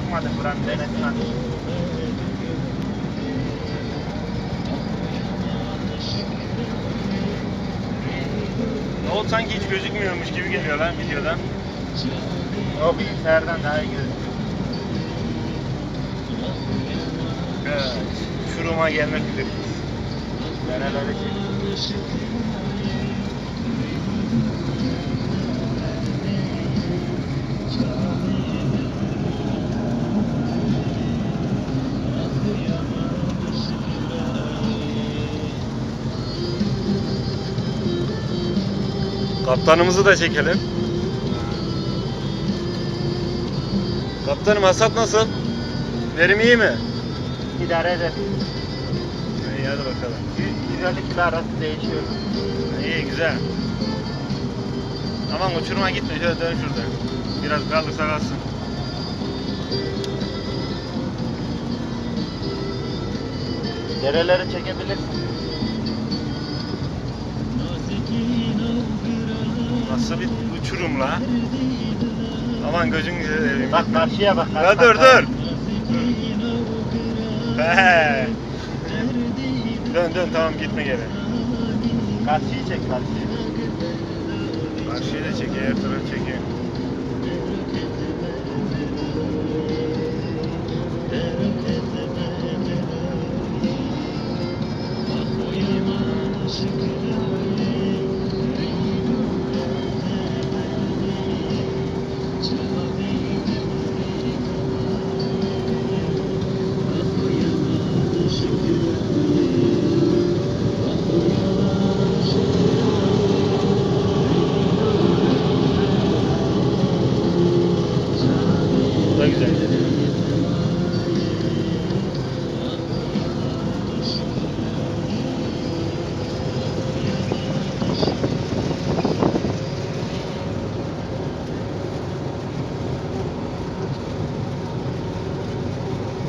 Bakmadım buranın. Ne oldu sanki hiç gözükmüyormuş gibi geliyor lan videodan. O bilgisayardan daha iyi gözüküyor. Evet. Uçuruma gelmek üzereyiz. Dereleri çek. Kaptanımızı da çekelim. Kaptanım hasat nasıl? Verim iyi mi? İdare eder. İyi hadi bakalım. 150 kilo arası değişiyor. İyi güzel. Aman uçuruma gitme şöyle dön şurada. Biraz kalırsa kalsın. Dereleri çekebilirsin. Nasıl bir uçurum la? Aman gözün seveyim. Bak karşıya bak. Ya dur dur. He. Dön dön tamam gitme geri. Karşıyı çek karşıyı. Karşıyı da çek, her tarafı çekeyim. Thank you.